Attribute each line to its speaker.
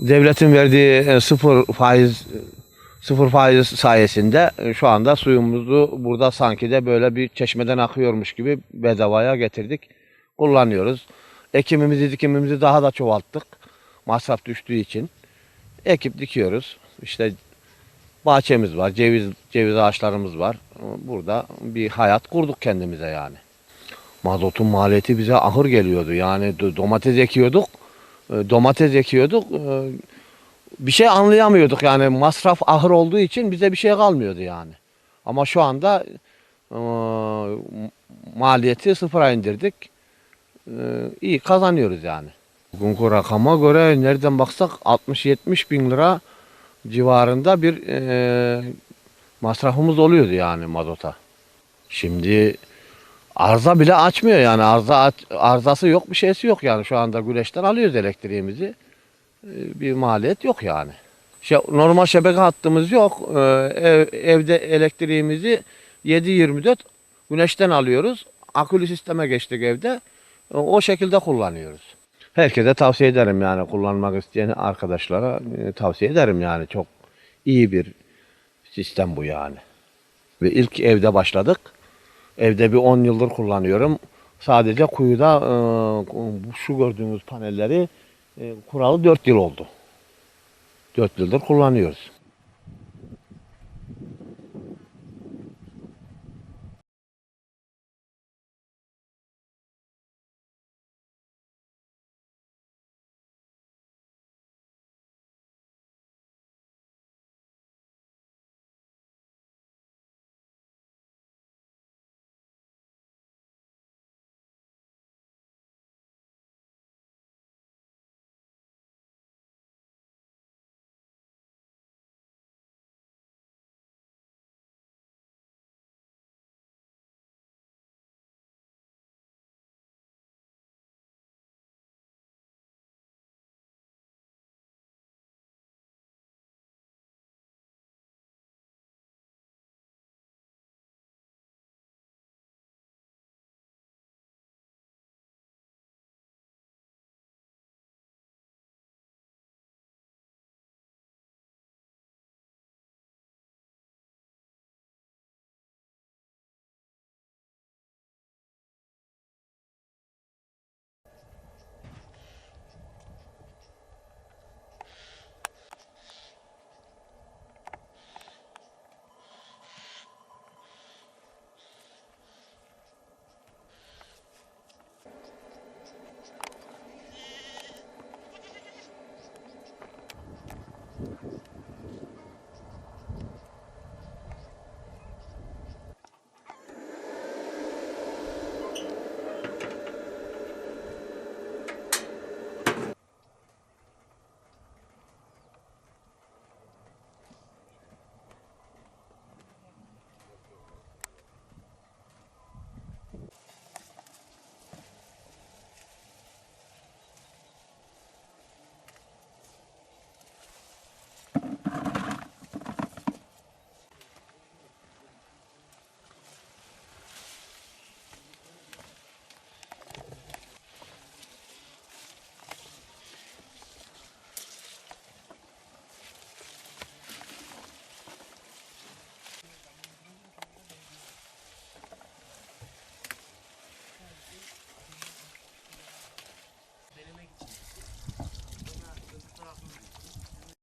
Speaker 1: Devletin verdiği e, sıfır faiz sıfır faiz sayesinde e, şu anda suyumuzu burada sanki de böyle bir çeşmeden akıyormuş gibi bedavaya getirdik. Kullanıyoruz. Ekimimizi dikimimizi daha da çoğalttık. Masraf düştüğü için. Ekip dikiyoruz. İşte bahçemiz var, ceviz ceviz ağaçlarımız var. Burada bir hayat kurduk kendimize yani. Mazotun maliyeti bize ahır geliyordu. Yani do- domates ekiyorduk. E, Domates ekiyorduk. e, Bir şey anlayamıyorduk yani masraf ahır olduğu için bize bir şey kalmıyordu yani. Ama şu anda e, maliyeti sıfıra indirdik. İyi kazanıyoruz yani. Bugünkü rakama göre nereden baksak 60-70 bin lira civarında bir masrafımız oluyordu yani mazota. Şimdi arıza bile açmıyor yani arıza aç- arızası yok bir şeysi yok yani şu anda güneşten alıyoruz elektriğimizi. E, bir maliyet yok yani. Şey, normal şebeke hattımız yok. E, ev, evde elektriğimizi 7-24 güneşten alıyoruz. Akülü sisteme geçtik evde. E, o şekilde kullanıyoruz. Herkese tavsiye ederim yani kullanmak isteyen arkadaşlara e, tavsiye ederim yani çok iyi bir sistem bu yani. Ve ilk evde başladık. Evde bir 10 yıldır kullanıyorum. Sadece kuyuda e, şu gördüğünüz panelleri e, kuralı 4 yıl oldu. 4 yıldır kullanıyoruz.